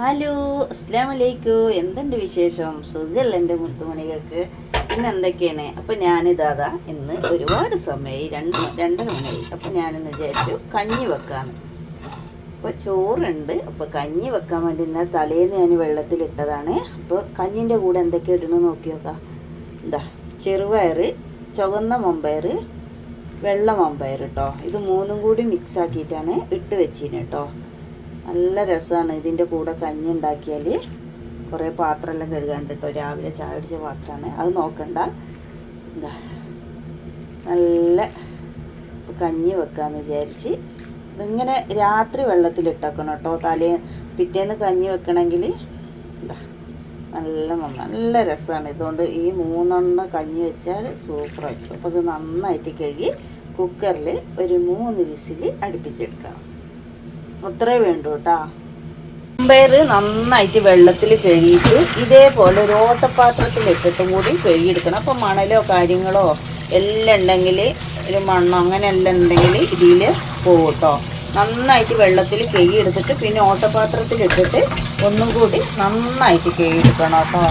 Hello അസ്ലാം വലൈക്കും എന്തുണ്ട് വിശേഷം? സുഖമല്ല എന്റെ മുത്തുമണികൾക്ക്? പിന്നെ എന്തൊക്കെയാണ് അപ്പം ഞാനിതാതാ ഇന്ന് ഒരുപാട് സമയമായി രണ്ട് രണ്ടര മണിയായി. അപ്പം ഞാനിന്ന് വിചാരിച്ചു കഞ്ഞി വെക്കാന്ന്. അപ്പോൾ ചോറുണ്ട്. അപ്പോൾ കഞ്ഞി വെക്കാൻ വേണ്ടി ഇന്നലെ തലേന്ന് ഞാൻ വെള്ളത്തിലിട്ടതാണ്. അപ്പോൾ കഞ്ഞിന്റെ കൂടെ എന്തൊക്കെ ഇടണമെന്ന് നോക്കി നോക്കാം. എന്താ ചെറുപയർ ചുവന്ന മമ്പയർ വെള്ള മമ്പയർ കേട്ടോ ഇത് മൂന്നും കൂടി മിക്സ് ആക്കിയിട്ടാണ് ഇട്ട് വെച്ചിന് കേട്ടോ നല്ല രസമാണ് ഇതിന്റെ കൂടെ കഞ്ഞി ഉണ്ടാക്കിയാൽ കുറേ പാത്രമെല്ലാം കഴുകാണ്ട് കേട്ടോ രാവിലെ ചായ അടിച്ച പാത്രമാണ്. അത് നോക്കണ്ട. എന്താ നല്ല കഞ്ഞി വെക്കാന്ന് വിചാരിച്ച്. ഇതിങ്ങനെ രാത്രി വെള്ളത്തിലിട്ടേക്കണം കേട്ടോ. തലേ പിറ്റേന്ന് കഞ്ഞി വെക്കണമെങ്കിൽ എന്താ നല്ല നല്ല രസമാണ് ഇതുകൊണ്ട് ഈ മൂന്നെണ്ണം കഞ്ഞി വെച്ചാൽ സൂപ്പറായിരിക്കും അപ്പോൾ ഇത് നന്നായിട്ട് കഴുകി കുക്കറിൽ ഒരു മൂന്ന് വിസിൽ അടുപ്പിച്ചെടുക്കാം അത്രേ വേണ്ടു കേട്ടാ. മമ്പയർ നന്നായിട്ട് വെള്ളത്തിൽ കഴുകിയിട്ട് ഇതേപോലെ ഒരു ഓട്ടപാത്രത്തിൽ ഇട്ടിട്ടും കൂടി കഴുകിയെടുക്കണം. അപ്പം മണലോ കാര്യങ്ങളോ എല്ലാം ഉണ്ടെങ്കിൽ ഒരു മണ്ണോ അങ്ങനെ എല്ലാം ഉണ്ടെങ്കിൽ ഇതിൽ പോകും കേട്ടോ. നന്നായിട്ട് വെള്ളത്തിൽ കഴുകിയെടുത്തിട്ട് പിന്നെ ഓട്ടപാത്രത്തിൽ ഇട്ടിട്ട് ഒന്നും കൂടി നന്നായിട്ട് കഴുകിയെടുക്കണം കേട്ടോ.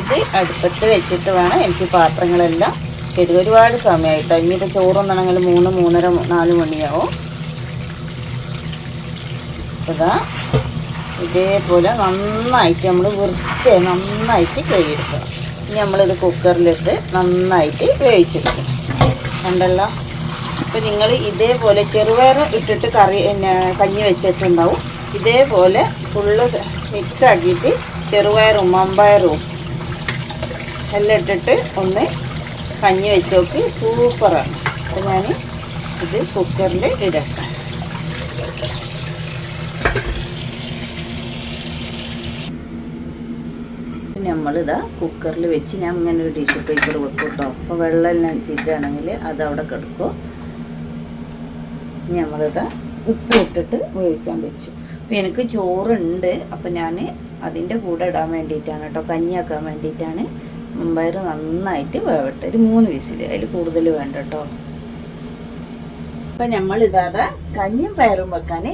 ഇത് അടുപ്പത്ത് വെച്ചിട്ട് വേണം എനിക്ക് പാത്രങ്ങളെല്ലാം കഴുകുക ഒരുപാട് സമയമായിട്ടോ. ഇനിയിപ്പോൾ ചോറുന്നാണെങ്കിൽ മൂന്ന് മൂന്നര നാല് മണിയാവും. ഇതാ. ഇതേപോലെ നന്നായിട്ട് നമ്മൾ വൃത്തി നന്നായിട്ട് കഴുകിയെടുക്കണം ഇനി നമ്മളിത് കുക്കറിലിട്ട് നന്നായിട്ട് വേവിച്ചെടുക്കണം. കണ്ടല്ലോ? അപ്പം നിങ്ങൾ ഇതേപോലെ ചെറുപയർ ഇട്ടിട്ട് കറി പിന്നെ കഞ്ഞി വെച്ചിട്ടുണ്ടാവും. ഇതേപോലെ ഫുള്ള് മിക്സ് ആക്കിയിട്ട് ചെറുപയറും മമ്പയറും എല്ലാം ഇട്ടിട്ട് ഒന്ന് കഞ്ഞി വെച്ച് നോക്കി. സൂപ്പറാണ്. അപ്പോൾ ഞാൻ ഇത് കുക്കറിൽ ഇടട്ടെ. നമ്മളിതാ കുക്കറിൽ വെച്ച് ഞാൻ ഇങ്ങനെ ഒരു ടിഷ്യൂ പേപ്പർ വെക്കും കേട്ടോ അപ്പോൾ വെള്ളമെല്ലാം ചീറ്റാണെങ്കിൽ അത് അവിടെ കിടക്കും. നമ്മളിതാ ഉപ്പ് ഇട്ടിട്ട് വേവിക്കാൻ വെച്ചു. അപ്പം എനിക്ക് ചോറുണ്ട്. അപ്പം ഞാൻ അതിന്റെ കൂടെ ഇടാൻ വേണ്ടിയിട്ടാണ് കേട്ടോ കഞ്ഞിയാക്കാൻ വേണ്ടിയിട്ടാണ്. മുമ്പയർ നന്നായിട്ട് വേവട്ടെ. ഒരു മൂന്ന് വിസിൽ അതിൽ കൂടുതൽ വേണ്ട കേട്ടോ അപ്പം നമ്മളിതാ കഞ്ഞിയും പയറും വെക്കാൻ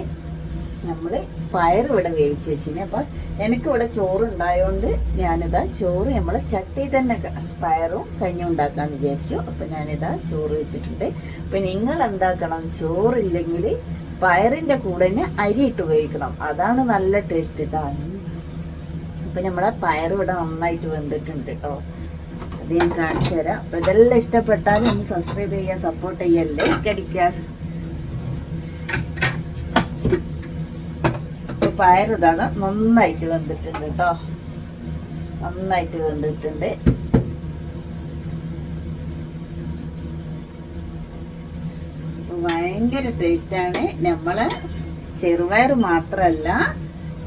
നമ്മൾ പയർ ഇവിടെ വേവിച്ച് വെച്ചിന്. അപ്പം എനിക്കിവിടെ ചോറ് ഉണ്ടായതുകൊണ്ട് ഞാനിതാ ചോറ് നമ്മളെ ചട്ടി തന്നെ പയറും കഞ്ഞി ഉണ്ടാക്കാന്ന് വിചാരിച്ചു. അപ്പം ഞാനിതാ ചോറ് വെച്ചിട്ടുണ്ട്. അപ്പം നിങ്ങൾ എന്താക്കണം ചോറില്ലെങ്കിൽ പയറിന്റെ കൂടെ തന്നെ അരി ഇട്ട് ഉപയോഗിക്കണം അതാണ് നല്ല ടേസ്റ്റ് കേട്ടോ അപ്പം നമ്മളെ പയർ ഇവിടെ നന്നായിട്ട് വെന്തിട്ടുണ്ട് കേട്ടോ അത് ഞാൻ കാണിച്ചു തരാം അപ്പം ഇതെല്ലാം ഇഷ്ടപ്പെട്ടാൽ ഒന്ന് സബ്സ്ക്രൈബ് ചെയ്യുക സപ്പോർട്ട് ചെയ്യുക ലൈക്ക് അടിക്കുക ഇപ്പൊ പയർ ഇതാണ് നന്നായിട്ട് വെന്തിട്ടുണ്ട് കേട്ടോ. നന്നായിട്ട് വെന്തിട്ടുണ്ട്. ഭയങ്കര ടേസ്റ്റാണ്. നമ്മളെ ചെറുപയർ മാത്രല്ല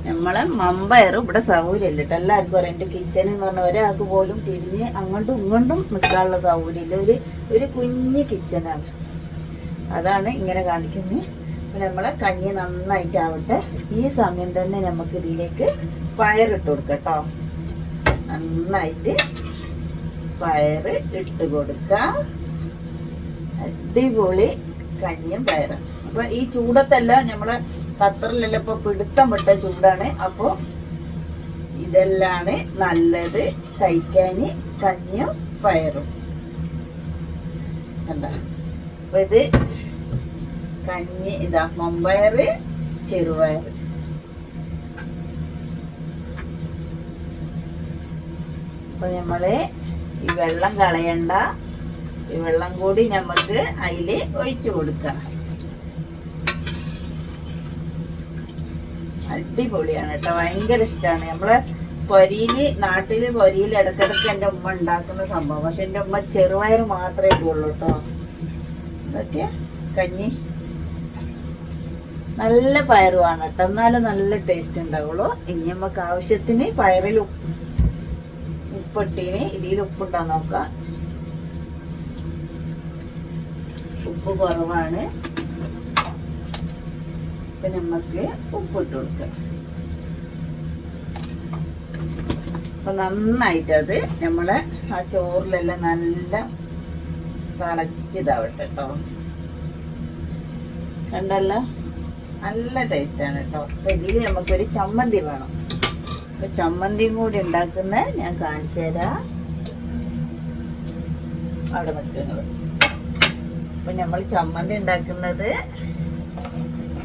നമ്മളെ മമ്പയർ ഇവിടെ സൗകര്യമില്ല കേട്ടോ. എല്ലാവർക്കും അറിയാം. എന്റെ കിച്ചൺ എന്ന് പറഞ്ഞാൽ ഒരാൾക്ക് പോലും തിരിഞ്ഞ് അങ്ങോട്ടും ഇങ്ങോട്ടും നിൽക്കാനുള്ള സൗകര്യമില്ല. ഒരു ഒരു കുഞ്ഞ് കിച്ചനാണ് അതാണ് ഇങ്ങനെ കാണിക്കുന്നത്. നമ്മളെ കഞ്ഞി നന്നായിട്ടാവട്ടെ. ഈ സമയം തന്നെ നമുക്ക് ഇതിലേക്ക് പയറിട്ട് കൊടുക്കാം കേട്ടോ നന്നായിട്ട് പയറ് ഇട്ട് കൊടുക്കാം. അടിപൊളി കഞ്ഞിയും പയറും. അപ്പൊ ഈ ചൂടത്തല്ല നമ്മളെ ഖത്തറിലെല്ലാം ഇപ്പൊ പിടുത്തം വിട്ട ചൂടാണ്. അപ്പോ ഇതെല്ലാണ് നല്ലത് കഴിക്കാൻ കഞ്ഞിയും പയറും. കണ്ട? അപ്പൊ ഇത് കഞ്ഞി ഇതാ മമ്പയർ ചെറുപയർ അപ്പൊ നമ്മൾ ഈ വെള്ളം കളയണ്ട. ഈ വെള്ളം കൂടി നമുക്ക് അതിൽ ഒഴിച്ചു കൊടുക്കാം. അടിപൊളിയാണ് കേട്ടോ. ഭയങ്കര ഇഷ്ടമാണ് നമ്മളെ പൊരിയിൽ നാട്ടിൽ പൊരിയിൽ ഇടക്കിടക്ക് എന്റെ ഉമ്മ ഉണ്ടാക്കുന്ന സംഭവം. പക്ഷെ എന്റെ ഉമ്മ ചെറുപയർ മാത്രമേ ഉള്ളൂ കേട്ടോ. ഇതൊക്കെ കഞ്ഞി. നല്ല പയറുമാണ് കേട്ടോ. എന്നാലും നല്ല ടേസ്റ്റ് ഉണ്ടാവുള്ളൂ. ഇനി നമുക്ക് ആവശ്യത്തിന് പയറിൽ ഉപ്പ് ഉപ്പിട്ടീന് ഇതിൽ ഉപ്പുണ്ടാ നോക്കാം. ഉപ്പ് കുറവാണ്. ഇപ്പൊ നമുക്ക് ഉപ്പിട്ട് കൊടുക്കാം. നന്നായിട്ട് അത് നമ്മളെ ആ ചോറിലെല്ലാം നല്ല തിളച്ചിതാവട്ടെ കേട്ടോ. കണ്ടല്ലോ? നല്ല ടേസ്റ്റാണ് കേട്ടോ അപ്പൊ ഇതിൽ നമുക്കൊരു ചമ്മന്തി വേണം. അപ്പൊ ചമ്മന്തിയും കൂടി ഉണ്ടാക്കുന്ന ഞാൻ കാണിച്ചു തരാം. അവിടെ നിൽക്കുന്നത്. അപ്പൊ നമ്മൾ ചമ്മന്തി ഉണ്ടാക്കുന്നത്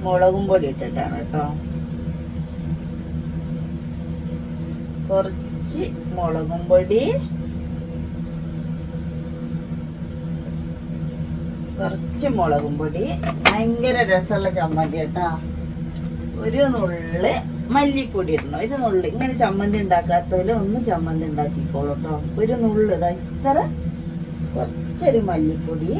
മുളകും പൊടി ഇട്ടിട്ടാണ് കേട്ടോ കുറച്ച് മുളകും പൊടി കുറച്ച് മുളകും പൊടി. ഭയങ്കര രസമുള്ള ചമ്മന്തി കേട്ടാ. ഒരു നുള്ള് മല്ലിപ്പൊടി ഇടണം. ഒരു നുള്ള്. ഇങ്ങനെ ചമ്മന്തി ഉണ്ടാക്കാത്തവര് ഒന്ന് ചമ്മന്തി ഉണ്ടാക്കിക്കോളൂ കേട്ടോ. ഒരു നുള്ള്. ഇതാ ഇത്ര. കുറച്ചൊരു മല്ലിപ്പൊടി.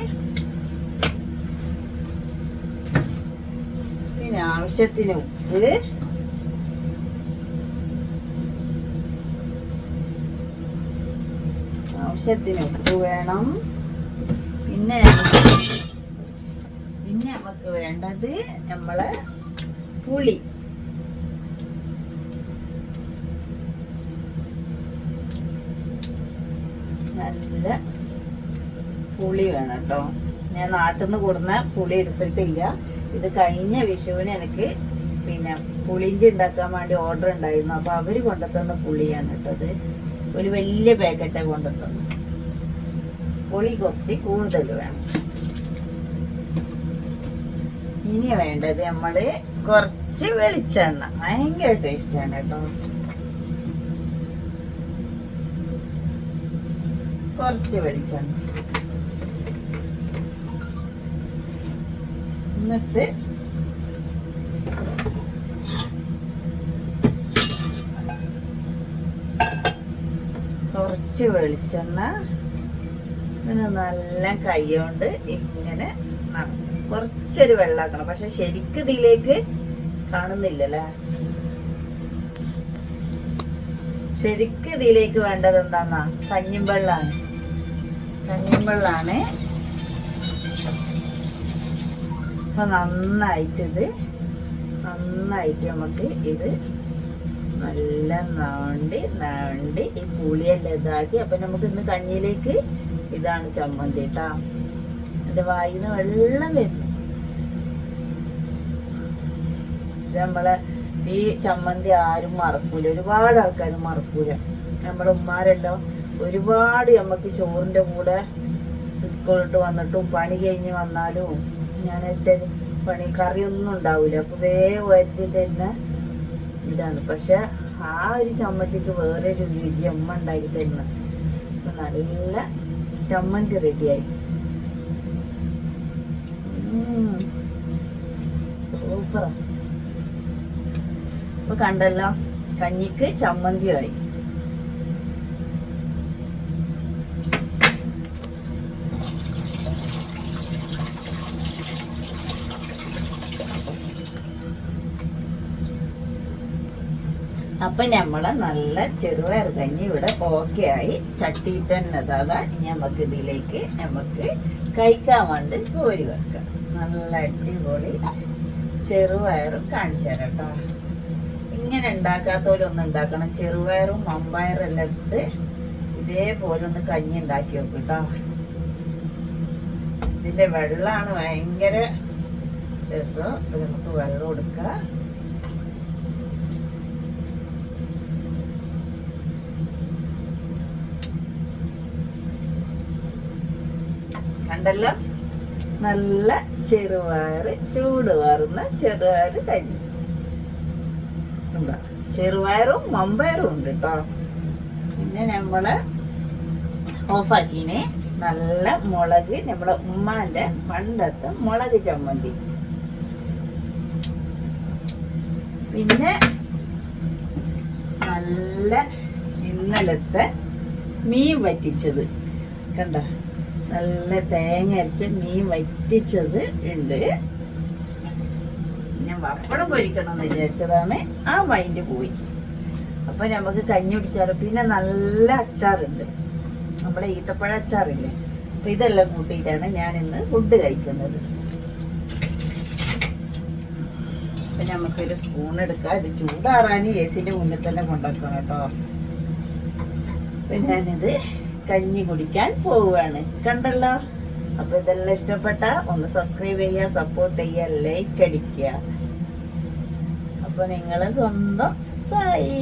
പിന്നെ ആവശ്യത്തിന് ഉപ്പ്. ആവശ്യത്തിന് ഉപ്പ് വേണം. പിന്നെ പിന്നെ നമുക്ക് വേണ്ടത് നമ്മളെ പുളി. നല്ല പുളി വേണം കേട്ടോ ഞാൻ നാട്ടിൽ നിന്ന് കൊടുന്ന പുളി എടുത്തിട്ടില്ല. ഇത് കഴിഞ്ഞ വിഷുവിന് എനിക്ക് പിന്നെ പുളിഞ്ചി ഉണ്ടാക്കാൻ വേണ്ടി ഓർഡർ ഉണ്ടായിരുന്നു. അപ്പൊ അവർ കൊണ്ടുത്തന്ന പുളിയാണ് കേട്ടോ ഇത്. ഒരു വലിയ പാക്കറ്റാണ് കൊണ്ടുത്തന്നു പുളി കുറച്ച് കൂടുതൽ വേണം. ഇനി വേണ്ടത് നമ്മൾ കുറച്ച് വെളിച്ചെണ്ണ. ഭയങ്കര ടേസ്റ്റാണ് കേട്ടോ. കുറച്ച് വെളിച്ചെണ്ണ. എന്നിട്ട് കുറച്ച് വെളിച്ചെണ്ണ ഇതിന് നല്ല കൈകൊണ്ട് ഇങ്ങനെ കുറച്ചൊരു വെള്ളാക്കണം. പക്ഷെ ശരിക്കും ഇതിലേക്ക് കാണുന്നില്ലല്ലേ? ശരിക്ക് ഇതിലേക്ക് വേണ്ടത് എന്താന്നാ? കഞ്ഞിമ്പള്ളാണ് കഞ്ഞിമ്പള്ളാണ് അപ്പൊ നന്നായിട്ടിത് നന്നായിട്ട് നമുക്ക് ഇത് നല്ല നാണ്ടി നാണ്ടി ഈ പുളിയെല്ലാം ഇതാക്കി. അപ്പൊ നമുക്ക് ഇന്ന് കഞ്ഞിയിലേക്ക് ഇതാണ് ചമ്മന്തി കേട്ടാ എന്റെ വായിന്ന് വെള്ളം വരുന്നു ഇത് നമ്മളെ ഈ ചമ്മന്തി ആരും മറക്കൂല. ഒരുപാട് ആൾക്കാർ മറക്കൂല. നമ്മുടെ ഉമ്മാരെല്ലാം ഒരുപാട് നമുക്ക് ചോറിന്റെ കൂടെ സ്കൂളിട്ട് വന്നിട്ടും പണി കഴിഞ്ഞ് വന്നാലും ഞാൻ ഏറ്റവും പണി കറിയൊന്നും ഉണ്ടാവില്ല അപ്പൊ വേഗം വരുത്തി തരുന്ന ഇതാണ്. പക്ഷെ ആ ഒരു ചമ്മന്തിക്ക് വേറൊരു രുചി അമ്മ ഉണ്ടാക്കി തരുന്ന. നല്ല ചമ്മന്തി റെഡിയായി. സൂപ്പറാ. ഇപ്പൊ കണ്ടല്ലോ കഞ്ഞിക്ക് ചമ്മന്തിയായി. അപ്പൊ നമ്മളെ നല്ല ചെറുപയർ കഞ്ഞി ഇവിടെ ഓക്കെ ആയി. ചട്ടി തന്നെ അതാ നമുക്ക് ഇതിലേക്ക് നമുക്ക് കഴിക്കാൻ വേണ്ടി കോരി വെക്കാം. നല്ല അടിപൊളി ചെറുപയറും കാണിച്ചു തരാം കേട്ടോ. ഇങ്ങനെ ഉണ്ടാക്കാത്തവരൊന്നും ഉണ്ടാക്കണം. ചെറുപയറും മമ്പയറും എല്ലാം ഇട്ട് ഇതേപോലെ ഒന്ന് കഞ്ഞി ഉണ്ടാക്കി വെക്കും കേട്ടോ. ഇതിന്റെ വെള്ളമാണ് ഭയങ്കര രസം. നമുക്ക് വെള്ളം കൊടുക്കാം. കണ്ടല്ലോ? നല്ല ചെറുവാറ് ചൂട് വാറുന്ന ചെറുവാറ് കഞ്ഞി. ഉണ്ടോ? ചെറുപയറും മമ്പയറും ഉണ്ട് കേട്ടോ പിന്നെ നമ്മൾ ഓഫാക്കിനെ നല്ല മുളക് നമ്മുടെ ഉമ്മാന്റെ പണ്ടത്തെ മുളക് ചമ്മന്തി. പിന്നെ നല്ല ഇന്നലത്തെ മീൻ വറ്റിച്ചത്. കണ്ട? നല്ല തേങ്ങ അരച്ച് മീൻ വറ്റിച്ചത് ഉണ്ട്. ഞാൻ പപ്പടം പൊരിക്കണം എന്ന് വിചാരിച്ചതാണ് ആ മൈൻഡ് പോയി. അപ്പൊ നമുക്ക് കഞ്ഞി കുടിച്ചാലോ? പിന്നെ നല്ല അച്ചാറുണ്ട്. നമ്മുടെ ഈത്തപ്പഴ അച്ചാറില്ലേ? അപ്പൊ ഇതെല്ലാം കൂട്ടിയിട്ടാണ് ഞാൻ ഇന്ന് ഫുഡ് കഴിക്കുന്നത്. അപ്പൊ നമുക്കൊരു സ്പൂൺ എടുക്കാം. ഇത് ചൂടാറാൻ എ സിന്റെ മുന്നിൽ തന്നെ കൊണ്ടാക്കണം കേട്ടോ. അപ്പൊ ഞാനിത് കഞ്ഞി കുടിക്കാൻ പോവുകയാണ്. കണ്ടല്ലോ? അപ്പോൾ ഇതെല്ലാം ഇഷ്ടപ്പെട്ട ഒന്ന് സബ്സ്ക്രൈബ് ചെയ്യുക സപ്പോർട്ട് ചെയ്യുക ലൈക്ക് അടിക്കുക. അപ്പോൾ നിങ്ങൾ സ്വന്തം സായി.